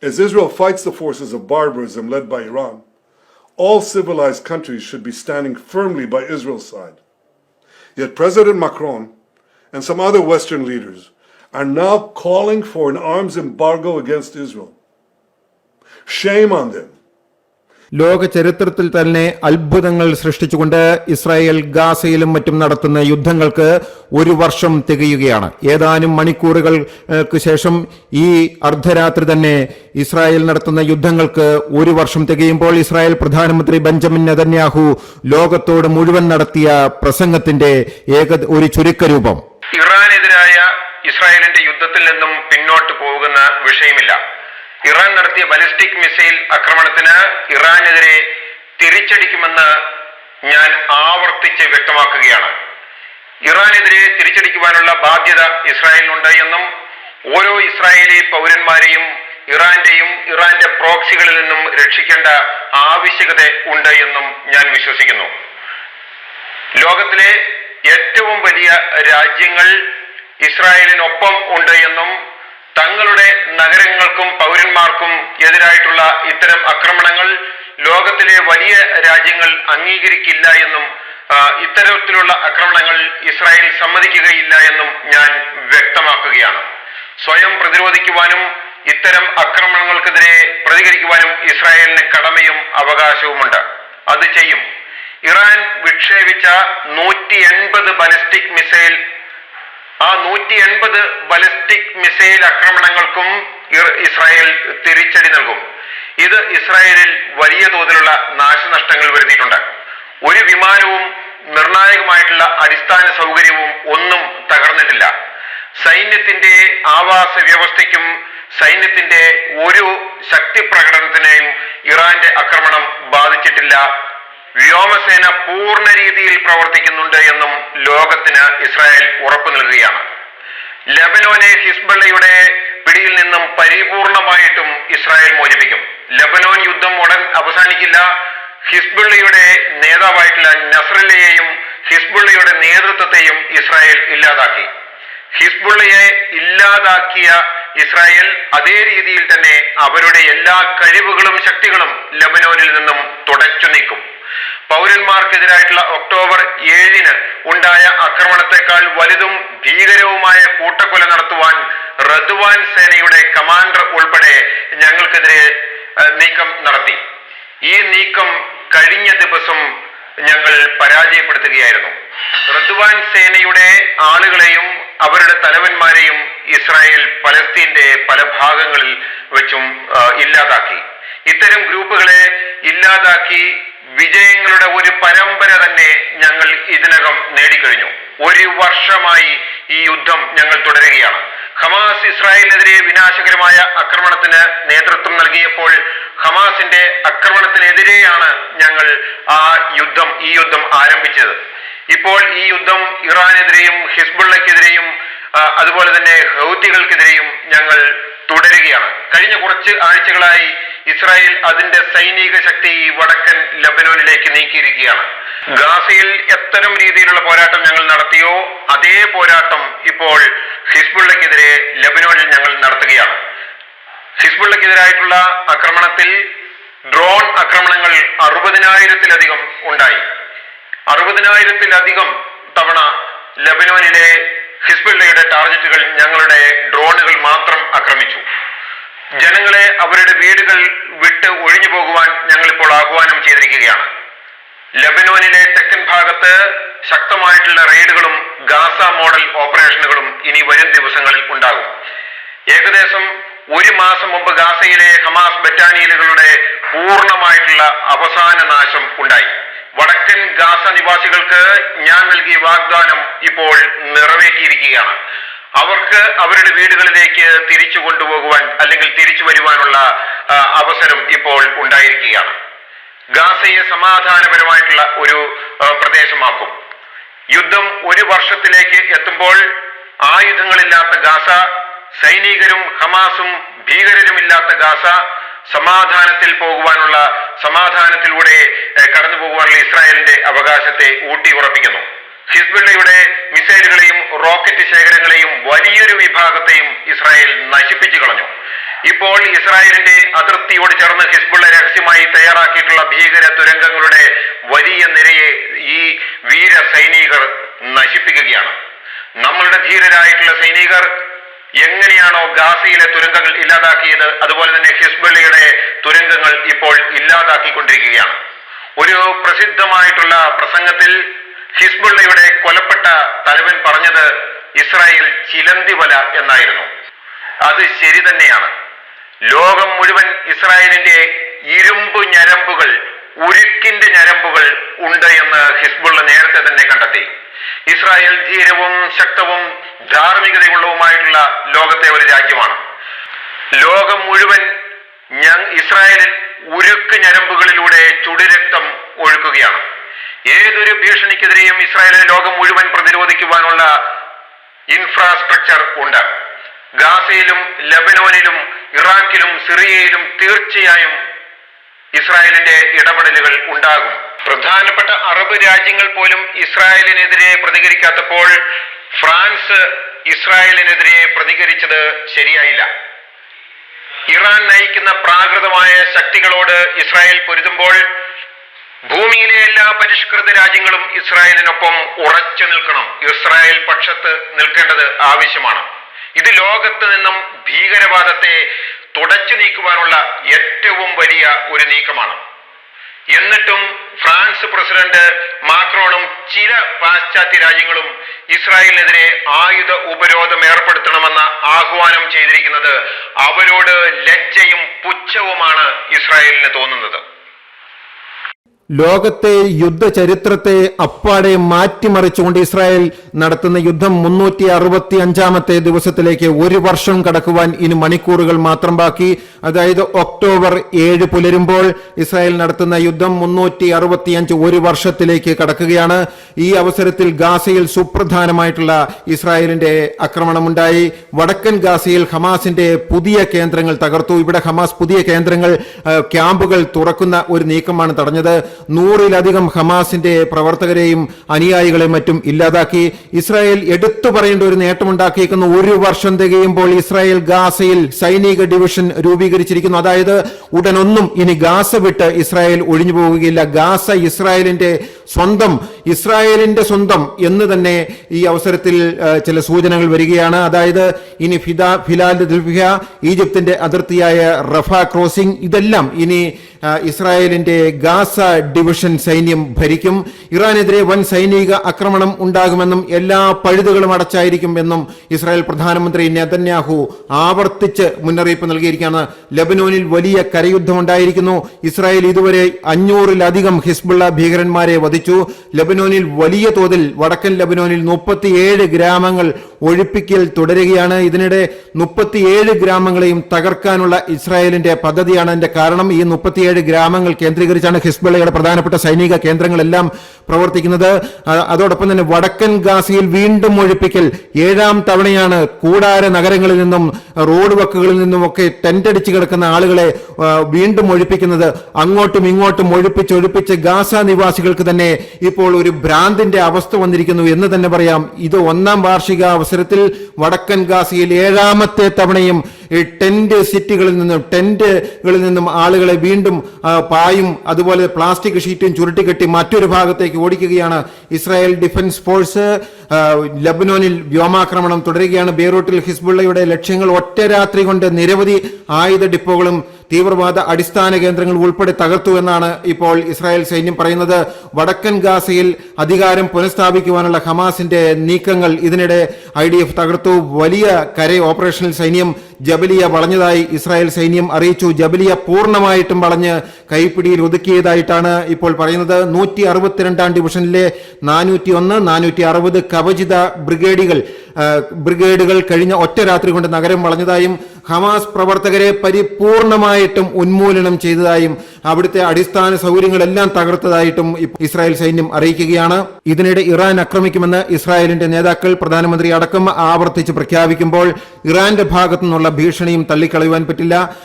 As Israel fights the forces of barbarism led by Iran, all civilized countries should be standing firmly by Israel's side. Yet President Macron and some other Western leaders are now calling for an arms embargo against Israel. Shame on them. ലോക ചരിത്രത്തിൽ തന്നെ അത്ഭുതങ്ങൾ സൃഷ്ടിച്ചുകൊണ്ട് Israel ഗാസയിലും മറ്റും നടത്തുന്ന യുദ്ധങ്ങൾക്ക് ഒരു വർഷം തികയുകയാണ്. ഏതാനും മണിക്കൂറുകൾക്ക് ശേഷം ഈ അർദ്ധരാത്രി തന്നെ ഇസ്രായേൽ നടത്തുന്ന യുദ്ധങ്ങൾക്ക് ഒരു വർഷം തികയുമ്പോൾ ഇസ്രായേൽ പ്രധാനമന്ത്രി ബെഞ്ചമിൻ നെതന്യാഹു ലോകത്തോട് മുഴുവൻ നടത്തിയ പ്രസംഗത്തിന്റെ ഏക ഒരു ചുരുക്കരൂപം. ഇറാനെതിരായ ഇസ്രായേലിന്റെ യുദ്ധത്തിൽ നിന്നും പിന്നോട്ട് പോകുന്ന വിഷയമില്ല. ഇറാൻ നടത്തിയ ബലിസ്റ്റിക് മിസൈൽ ആക്രമണത്തിന് ഇറാനെതിരെ തിരിച്ചടിക്കുമെന്ന് ഞാൻ ആവർത്തിച്ച് വ്യക്തമാക്കുകയാണ്. ഇറാനെതിരെ തിരിച്ചടിക്കുവാനുള്ള ബാധ്യത ഇസ്രായേലിനുണ്ട് എന്നും ഓരോ ഇസ്രായേലി പൗരന്മാരെയും ഇറാന്റെയും ഇറാന്റെ പ്രോക്സികളിൽ നിന്നും രക്ഷിക്കേണ്ട ആവശ്യകത ഉണ്ട് എന്നും ഞാൻ വിശ്വസിക്കുന്നു. ലോകത്തിലെ ഏറ്റവും വലിയ രാജ്യങ്ങൾ ഇസ്രായേലിനൊപ്പം ഉണ്ട് എന്നും തങ്ങളുടെ നഗരങ്ങൾക്കും പൗരന്മാർക്കും എതിരായിട്ടുള്ള ഇത്തരം ആക്രമണങ്ങൾ ലോകത്തിലെ വലിയ രാജ്യങ്ങൾ അംഗീകരിക്കില്ല എന്നും ഇത്തരത്തിലുള്ള ആക്രമണങ്ങൾ ഇസ്രായേൽ സമ്മതിക്കുകയില്ല എന്നും ഞാൻ വ്യക്തമാക്കുകയാണ്. സ്വയം പ്രതിരോധിക്കുവാനും ഇത്തരം ആക്രമണങ്ങൾക്കെതിരെ പ്രതികരിക്കുവാനും ഇസ്രായേലിന് കടമയും അവകാശവുമുണ്ട്. അത് ചെയ്യും. ഇറാൻ വിക്ഷേപിച്ച നൂറ്റി എൺപത് ബലിസ്റ്റിക് മിസൈൽ ആ നൂറ്റി എൺപത് ബലിസ്റ്റിക് മിസൈൽ ആക്രമണങ്ങൾക്കും ഇസ്രായേൽ തിരിച്ചടി നൽകും. ഇത് ഇസ്രായേലിൽ വലിയ തോതിലുള്ള നാശനഷ്ടങ്ങൾ വരുത്തിയിട്ടുണ്ട്. ഒരു വിമാനവും നിർണായകമായിട്ടുള്ള അടിസ്ഥാന സൗകര്യവും ഒന്നും തകർന്നിട്ടില്ല. സൈന്യത്തിന്റെ ആവാസ വ്യവസ്ഥയ്ക്കും സൈന്യത്തിന്റെ ഒരു ശക്തി പ്രകടനത്തിനെയും ഇറാന്റെ ആക്രമണം ബാധിച്ചിട്ടില്ല വ്യോമസേന പൂർണ രീതിയിൽ പ്രവർത്തിക്കുന്നുണ്ട് എന്നും ലോകത്തിന് ഇസ്രായേൽ ഉറപ്പു നൽകുകയാണ്. ലബനോനെ ഹിസ്ബള്ളയുടെ പിടിയിൽ നിന്നും പരിപൂർണമായിട്ടും ഇസ്രായേൽ മോചിപ്പിക്കും. ലബനോൻ യുദ്ധം ഉടൻ അവസാനിക്കില്ല. ഹിസ്ബുള്ളയുടെ നേതാവായിട്ടുള്ള നസ്രല്ലയെയും ഹിസ്ബുള്ളയുടെ നേതൃത്വത്തെയും ഇസ്രായേൽ ഇല്ലാതാക്കി. ഹിസ്ബുള്ളയെ ഇല്ലാതാക്കിയ ഇസ്രായേൽ അതേ രീതിയിൽ തന്നെ അവരുടെ എല്ലാ കഴിവുകളും ശക്തികളും ലബനോനിൽ നിന്നും തുടച്ചു നീക്കും. പൗരന്മാർക്കെതിരായിട്ടുള്ള ഒക്ടോബർ ഏഴിന് ഉണ്ടായ ആക്രമണത്തെക്കാൾ വലുതും ഭീകരവുമായ കൂട്ടക്കൊല നടത്തുവാൻ റദ്വാൻ സേനയുടെ കമാൻഡർ ഉൾപ്പെടെ ഞങ്ങൾക്കെതിരെ നീക്കം നടത്തി. ഈ നീക്കം കഴിഞ്ഞ ദിവസം ഞങ്ങൾ പരാജയപ്പെടുത്തുകയായിരുന്നു. റദ്വാൻ സേനയുടെ ആളുകളെയും അവരുടെ തലവന്മാരെയും ഇസ്രായേൽ പലസ്തീന്റെ പല ഭാഗങ്ങളിൽ വെച്ചും ഇല്ലാതാക്കി. ഇത്തരം ഗ്രൂപ്പുകളെ ഇല്ലാതാക്കി വിജയങ്ങളുടെ ഒരു പരമ്പര തന്നെ ഞങ്ങൾ ഇതിനകം നേടിക്കഴിഞ്ഞു. ഒരു വർഷമായി ഈ യുദ്ധം ഞങ്ങൾ തുടരുകയാണ്. ഹമാസ് ഇസ്രായേലിനെതിരെ വിനാശകരമായ ആക്രമണത്തിന് നേതൃത്വം നൽകിയപ്പോൾ ഹമാസിന്റെ ആക്രമണത്തിനെതിരെയാണ് ഞങ്ങൾ ആ യുദ്ധം ഈ യുദ്ധം ആരംഭിച്ചത്. ഇപ്പോൾ ഈ യുദ്ധം ഇറാനെതിരെയും ഹിസ്ബുള്ളക്കെതിരെയും അതുപോലെ തന്നെ ഹൗത്തികൾക്കെതിരെയും ഞങ്ങൾ തുടരുകയാണ്. കഴിഞ്ഞ കുറച്ച് ആഴ്ചകളായി ഇസ്രായേൽ അതിന്റെ സൈനിക ശക്തി വടക്കൻ ലബനോനിലേക്ക് നീക്കിയിരിക്കുകയാണ്. ഗാസയിൽ എത്തരം രീതിയിലുള്ള പോരാട്ടം ഞങ്ങൾ നടത്തിയോ? അതേ പോരാട്ടം ഇപ്പോൾ ഹിസ്ബുള്ളക്കെതിരെ ലബനോനിൽ ഞങ്ങൾ നടത്തുകയാണ്. ഹിസ്ബുള്ളക്കെതിരായിട്ടുള്ള ആക്രമണത്തിൽ ഡ്രോൺ ആക്രമണങ്ങൾ അറുപതിനായിരത്തിലധികം ഉണ്ടായി. അറുപതിനായിരത്തിലധികം തവണ ലബനോനിലെ ഹിസ്ബുള്ളയുടെ ടാർഗറ്റുകൾ ഞങ്ങളുടെ ഡ്രോണുകൾ മാത്രം ആക്രമിച്ചു. ജനങ്ങളെ അവരുടെ വീടുകൾ വിട്ട് ഒഴിഞ്ഞു പോകുവാൻ ഞങ്ങളിപ്പോൾ ആഹ്വാനം ചെയ്തിരിക്കുകയാണ്. ലബനോനിലെ തെക്കൻ ഭാഗത്ത് ശക്തമായിട്ടുള്ള റെയ്ഡുകളും ഗാസ മോഡൽ ഓപ്പറേഷനുകളും ഇനി വരും ദിവസങ്ങളിൽ ഉണ്ടാകും. ഏകദേശം ഒരു മാസം മുമ്പ് ഗാസയിലെ ഹമാസ് ബറ്റാനിയലുകളുടെ പൂർണമായിട്ടുള്ള അവസാന നാശം ഉണ്ടായി. വടക്കൻ ഗാസ നിവാസികൾക്ക് ഞാൻ നൽകിയ വാഗ്ദാനം ഇപ്പോൾ നിറവേറ്റിയിരിക്കുകയാണ്. അവർക്ക് അവരുടെ വീടുകളിലേക്ക് തിരിച്ചു കൊണ്ടുപോകുവാൻ അല്ലെങ്കിൽ തിരിച്ചു വരുവാനുള്ള അവസരം ഇപ്പോൾ ഉണ്ടായിരിക്കുകയാണ്. ഗാസയെ സമാധാനപരമായിട്ടുള്ള ഒരു പ്രദേശമാക്കും. യുദ്ധം ഒരു വർഷത്തിലേക്ക് എത്തുമ്പോൾ ആയുധങ്ങളില്ലാത്ത ഗാസ സൈനികരും ഹമാസും ഭീകരരുമില്ലാത്ത ഗാസ സമാധാനത്തിൽ പോകുവാനുള്ള സമാധാനത്തിലൂടെ കടന്നു പോകുവാനുള്ള ഇസ്രായേലിന്റെ അവകാശത്തെ ഊട്ടി ഉറപ്പിക്കുന്നു. ഹിസ്ബുള്ളയുടെ മിസൈലുകളെയും റോക്കറ്റ് ശേഖരങ്ങളെയും വലിയൊരു വിഭാഗത്തെയും ഇസ്രായേൽ നശിപ്പിച്ചു കളഞ്ഞു. ഇപ്പോൾ ഇസ്രായേലിന്റെ അതിർത്തിയോട് ചേർന്ന് ഹിസ്ബുള്ള രഹസ്യമായി തയ്യാറാക്കിയിട്ടുള്ള ഭീകര തുരങ്കങ്ങളുടെ വലിയ നിരയെ ഈ വീര സൈനികർ നശിപ്പിക്കുകയാണ്. നമ്മളുടെ ധീരരായിട്ടുള്ള സൈനികർ എങ്ങനെയാണോ ഗാസയിലെ തുരങ്കങ്ങൾ ഇല്ലാതാക്കിയത് അതുപോലെ തന്നെ ഹിസ്ബുള്ളയുടെ തുരങ്കങ്ങൾ ഇപ്പോൾ ഇല്ലാതാക്കിക്കൊണ്ടിരിക്കുകയാണ്. ഒരു പ്രസിദ്ധമായിട്ടുള്ള പ്രസംഗത്തിൽ ഹിസ്ബുള്ളയുടെ കൊലപ്പെട്ട തലവൻ പറഞ്ഞത് ഇസ്രായേൽ ചിലന്തി വല എന്നായിരുന്നു. അത് ശരി തന്നെയാണ്. ലോകം മുഴുവൻ ഇസ്രായേലിന്റെ ഇരുമ്പ് ഞരമ്പുകൾ ഉരുക്കിന്റെ ഞരമ്പുകൾ ഉണ്ട് എന്ന് ഹിസ്ബുള്ള നേരത്തെ തന്നെ കണ്ടെത്തി. ഇസ്രായേൽ ധീരവും ശക്തവും ധാർമ്മികതയുള്ളവുമായിട്ടുള്ള ലോകത്തെ ഒരു രാജ്യമാണ്. ലോകം മുഴുവൻ ഇസ്രായേലിൽ ഉരുക്ക് ഞരമ്പുകളിലൂടെ ചുടുരക്തം ഒഴുക്കുകയാണ്. ഏതൊരു ഭീഷണിക്കെതിരെയും ഇസ്രായേലിനെ ലോകം മുഴുവൻ പ്രതിരോധിക്കുവാനുള്ള ഇൻഫ്രാസ്ട്രക്ചർ ഉണ്ട്. ഗാസയിലും ലബനോനിലും ഇറാഖിലും സിറിയയിലും തീർച്ചയായും ഇസ്രായേലിന്റെ ഇടപെടലുകൾ ഉണ്ടാകും. പ്രധാനപ്പെട്ട അറബ് രാജ്യങ്ങൾ പോലും ഇസ്രായേലിനെതിരെ പ്രതികരിക്കാത്തപ്പോൾ ഫ്രാൻസ് ഇസ്രായേലിനെതിരെ പ്രതികരിച്ചത് ശരിയായില്ല. ഇറാൻ നയിക്കുന്ന പ്രാകൃതമായ ശക്തികളോട് ഇസ്രായേൽ പൊരുതുമ്പോൾ ഭൂമിയിലെ എല്ലാ പരിഷ്കൃത രാജ്യങ്ങളും ഇസ്രായേലിനൊപ്പം ഉറച്ചു നിൽക്കണം. ഇസ്രായേൽ പക്ഷത്ത് നിൽക്കേണ്ടത് ആവശ്യമാണ്. ഇത് ലോകത്ത് നിന്നും ഭീകരവാദത്തെ തുടച്ചു നീക്കുവാനുള്ള ഏറ്റവും വലിയ ഒരു നീക്കമാണ്. എന്നിട്ടും ഫ്രാൻസ് പ്രസിഡന്റ് മാക്രോണും ചില പാശ്ചാത്യ രാജ്യങ്ങളും ഇസ്രായേലിനെതിരെ ആയുധ ഉപരോധം ഏർപ്പെടുത്തണമെന്ന ആഹ്വാനം ചെയ്തിരിക്കുന്നത് അവരോട് ലജ്ജയും പുച്ഛവുമാണ് ഇസ്രായേലിന് തോന്നുന്നത്. ലോകത്തെ യുദ്ധ ചരിത്രത്തെ അപ്പാടെ മാറ്റിമറിച്ചുകൊണ്ട് ഇസ്രായേൽ നടത്തുന്ന യുദ്ധം മുന്നൂറ്റി അറുപത്തി അഞ്ചാമത്തെ ദിവസത്തിലേക്ക് ഒരു വർഷം കടക്കുവാൻ ഇനി മണിക്കൂറുകൾ മാത്രം ബാക്കി. അതായത് ഒക്ടോബർ ഏഴ് പുലരുമ്പോൾ ഇസ്രായേൽ നടത്തുന്ന യുദ്ധം മുന്നൂറ്റി അറുപത്തിയഞ്ച് ഒരു വർഷത്തിലേക്ക് കടക്കുകയാണ്. ഈ അവസരത്തിൽ ഗാസയിൽ സുപ്രധാനമായിട്ടുള്ള ഇസ്രായേലിന്റെ ആക്രമണമുണ്ടായി. വടക്കൻ ഗാസയിൽ ഹമാസിന്റെ പുതിയ കേന്ദ്രങ്ങൾ തകർത്തു. ഇവിടെ ഹമാസ് പുതിയ കേന്ദ്രങ്ങൾ ക്യാമ്പുകൾ തുറക്കുന്ന ഒരു നീക്കമാണ് തടഞ്ഞത്. നൂറിലധികം ഹമാസിന്റെ പ്രവർത്തകരെയും അനുയായികളെയും മറ്റും ഇല്ലാതാക്കി. ഇസ്രായേൽ എടുത്തു പറയേണ്ട ഒരു നേട്ടമുണ്ടാക്കിയിരിക്കുന്ന ഒരു വർഷം തികയുമ്പോൾ ഇസ്രായേൽ ഗാസയിൽ സൈനിക ഡിവിഷൻ രൂപീകരിച്ചിരിക്കുന്നു. അതായത് ഉടനൊന്നും ഇനി ഗാസ വിട്ട് ഇസ്രായേൽ ഒഴിഞ്ഞു പോവുകയില്ല ഗാസ ഇസ്രായേലിന്റെ സ്വന്തം ഇസ്രായേലിന്റെ സ്വന്തം എന്ന് തന്നെ ഈ അവസരത്തിൽ ചില സൂചനകൾ വരികയാണ്. അതായത് ഇനി ഫിദ ഫിലാൽ ദിൽഫിയ ഈജിപ്തിന്റെ അതിർത്തിയായ റഫ ക്രോസിംഗ് ഇതെല്ലാം ഇനി ഇസ്രായേലിന്റെ ഗാസ ഡിവിഷൻ സൈന്യം ഭരിക്കും. ഇറാനെതിരെ വൻ സൈനിക ആക്രമണം ഉണ്ടാകുമെന്നും എല്ലാ പഴുതുകളും അടച്ചായിരിക്കും എന്നും ഇസ്രായേൽ പ്രധാനമന്ത്രി നെതന്യാഹു ആവർത്തിച്ച് മുന്നറിയിപ്പ് നൽകിയിരിക്കുകയാണ്. ലബനോനിൽ വലിയ കരയുദ്ധം ഉണ്ടായിരിക്കുന്നു ഇസ്രായേൽ ഇതുവരെ അഞ്ഞൂറിലധികം ഹിസ്ബുള്ള ഭീകരന്മാരെ വധിച്ചു. ലബനോനിൽ വലിയ തോതിൽ വടക്കൻ ലബനോനിൽ മുപ്പത്തിയേഴ് ഗ്രാമങ്ങൾ ഒഴിപ്പിക്കൽ തുടരുകയാണ്. ഇതിനിടെ മുപ്പത്തിയേഴ് ഗ്രാമങ്ങളെയും തകർക്കാനുള്ള ഇസ്രായേലിന്റെ പദ്ധതിയാണ് അതിന്റെ കാരണം. ഈ മുപ്പത്തിയേഴ് ഗ്രാമങ്ങൾ കേന്ദ്രീകരിച്ചാണ് ഹിസ്ബുള്ളയുടെ പ്രധാനപ്പെട്ട സൈനിക കേന്ദ്രങ്ങളെല്ലാം പ്രവർത്തിക്കുന്നത്. അതോടൊപ്പം തന്നെ വടക്കൻ ഗാസയിൽ വീണ്ടും ഒഴിപ്പിക്കൽ. ഏഴാം തവണയാണ് കൂടാര നഗരങ്ങളിൽ നിന്നും റോഡ് വക്കുകളിൽ നിന്നും ഒക്കെ ടെന്റ് അടിച്ച് കിടക്കുന്ന ആളുകളെ വീണ്ടും ഒഴിപ്പിക്കുന്നത്. അങ്ങോട്ടും ഇങ്ങോട്ടും ഒഴിപ്പിച്ച് ഒഴിപ്പിച്ച് ഗാസ നിവാസികൾക്ക് തന്നെ ഇപ്പോൾ ഒരു ഭ്രാന്തിന്റെ അവസ്ഥ വന്നിരിക്കുന്നു എന്ന് തന്നെ പറയാം. ഇത് ഒന്നാം വാർഷിക അവസരത്തിൽ വടക്കൻ ഗാസയിൽ ഏഴാമത്തെ തവണയും ടെന്റ് സിറ്റികളിൽ നിന്നും ടെന്റുകളിൽ നിന്നും ആളുകളെ വീണ്ടും പായും അതുപോലെ പ്ലാസ്റ്റിക് ഷീറ്റും ചുരുട്ടിക്കെട്ടി മറ്റൊരു ഭാഗത്തേക്ക് ഓടിക്കുകയാണ് ഇസ്രായേൽ ഡിഫൻസ് ഫോഴ്സ്. ലബനോനിൽ വ്യോമാക്രമണം തുടരുകയാണ്. ബേറൂട്ടിൽ ഹിസ്ബുള്ളയുടെ ലക്ഷ്യങ്ങൾ ഒറ്റ രാത്രി കൊണ്ട് നിരവധി ആയുധ ഡിപ്പോകളും തീവ്രവാദ അടിസ്ഥാന കേന്ദ്രങ്ങൾ ഉൾപ്പെടെ തകർത്തു എന്നാണ് ഇപ്പോൾ ഇസ്രായേൽ സൈന്യം പറയുന്നത്. വടക്കൻ ഗാസയിൽ അധികാരം പുനഃസ്ഥാപിക്കുവാനുള്ള ഹമാസിന്റെ നീക്കങ്ങൾ ഇതിനിടെ ഐ തകർത്തു. വലിയ കര ഓപ്പറേഷനിൽ സൈന്യം ജബലിയ വളഞ്ഞതായി ഇസ്രായേൽ സൈന്യം അറിയിച്ചു. ജബലിയ പൂർണമായിട്ടും വളഞ്ഞ് കൈപ്പിടിയിൽ ഒതുക്കിയതായിട്ടാണ് ഇപ്പോൾ പറയുന്നത്. നൂറ്റി അറുപത്തിരണ്ടാം ഡിവിഷനിലെ നാനൂറ്റി ഒന്ന് നാനൂറ്റി അറുപത് കവചിത ബ്രിഗേഡുകൾ ബ്രിഗേഡുകൾ കഴിഞ്ഞ ഒറ്റ രാത്രി കൊണ്ട് നഗരം വളഞ്ഞതായും ഹമാസ് പ്രവർത്തകരെ പരിപൂർണമായിട്ടും ഉന്മൂലനം ചെയ്തതായും അവിടുത്തെ അടിസ്ഥാന സൗകര്യങ്ങളെല്ലാം തകർത്തതായിട്ടും ഇസ്രായേൽ സൈന്യം അറിയിക്കുകയാണ്. ഇതിനിടെ ഇറാൻ ആക്രമിക്കുമെന്ന് ഇസ്രായേലിന്റെ നേതാക്കൾ പ്രധാനമന്ത്രി അടക്കം ആവർത്തിച്ച് പ്രഖ്യാപിക്കുമ്പോൾ ഇറാന്റെ ഭാഗത്തു നിന്നുള്ള ഭീഷണിയും തള്ളിക്കളയുവാൻ പറ്റില്ല.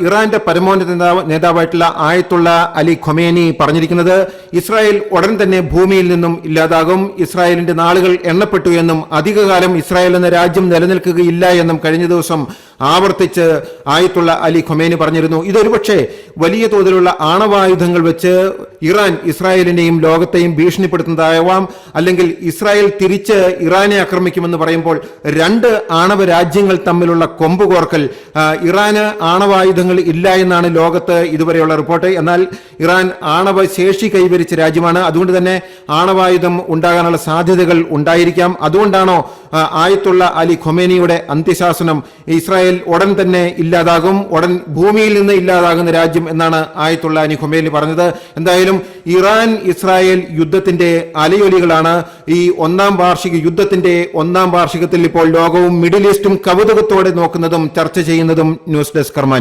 ഇറാന്റെ പരമോന്നത നേതാവ് നേതാവായിട്ടുള്ള ആയത്തുള്ള അലി ഖൊമേനി പറഞ്ഞിരിക്കുന്നത് ഇസ്രായേൽ ഉടൻ തന്നെ ഭൂമിയിൽ നിന്നും ഇല്ലാതാകും ഇസ്രായേലിന്റെ നാളുകൾ എണ്ണപ്പെട്ടു എന്നും അധികകാലം ഇസ്രായേൽ എന്ന രാജ്യം നിലനിൽക്കുകയില്ല എന്നും കഴിഞ്ഞ ദിവസം ആവർത്തിച്ച് ആയത്തുള്ള അലി ഖൊമേനി പറഞ്ഞിരുന്നു. ഇതൊരുപക്ഷെ വലിയ തോതിലുള്ള ആണവായുധങ്ങൾ വെച്ച് ഇറാൻ ഇസ്രായേലിനെയും ലോകത്തെയും ഭീഷണിപ്പെടുത്തുന്നതാവാം അല്ലെങ്കിൽ ഇസ്രായേൽ തിരിച്ച് ഇറാനെ ആക്രമിക്കുമെന്ന് പറയുമ്പോൾ രണ്ട് ആണവ രാജ്യങ്ങൾ തമ്മിലുള്ള കൊമ്പുകോർക്കൽ ഇറാന് ആ, ഇറാന് ആണവായുധങ്ങൾ ഇല്ല എന്നാണ് ലോകത്ത് ഇതുവരെയുള്ള റിപ്പോർട്ട്. എന്നാൽ ഇറാൻ ആണവ ശേഷി കൈവരിച്ച രാജ്യമാണ്. അതുകൊണ്ട് തന്നെ ആണവായുധം ഉണ്ടാകാനുള്ള സാധ്യതകൾ ഉണ്ടായിരിക്കാം. അതുകൊണ്ടാണോ ആയത്തുള്ള അലി ഖൊമേനിയുടെ അന്ത്യശാസനം ഇസ്രായേൽ ഉടൻ തന്നെ ഇല്ലാതാകും ഉടൻ ഭൂമിയിൽ നിന്ന് ഇല്ലാതാകുന്ന രാജ്യം എന്നാണ് ആയത്തുള്ള അലി ഖൊമേനി പറഞ്ഞത്. എന്തായാലും ഇറാൻ ഇസ്രായേൽ യുദ്ധത്തിന്റെ അലയൊലികളാണ്. ഈ ഒന്നാം വാർഷിക യുദ്ധത്തിന്റെ ഒന്നാം വാർഷികത്തിൽ ഇപ്പോൾ ലോകവും മിഡിൽ ഈസ്റ്റും കൗതുകത്തോടെ നോക്കുന്നതും ചർച്ച ചെയ്യുന്നതും ന്യൂസ് ഡെസ്ക് കർമ്മ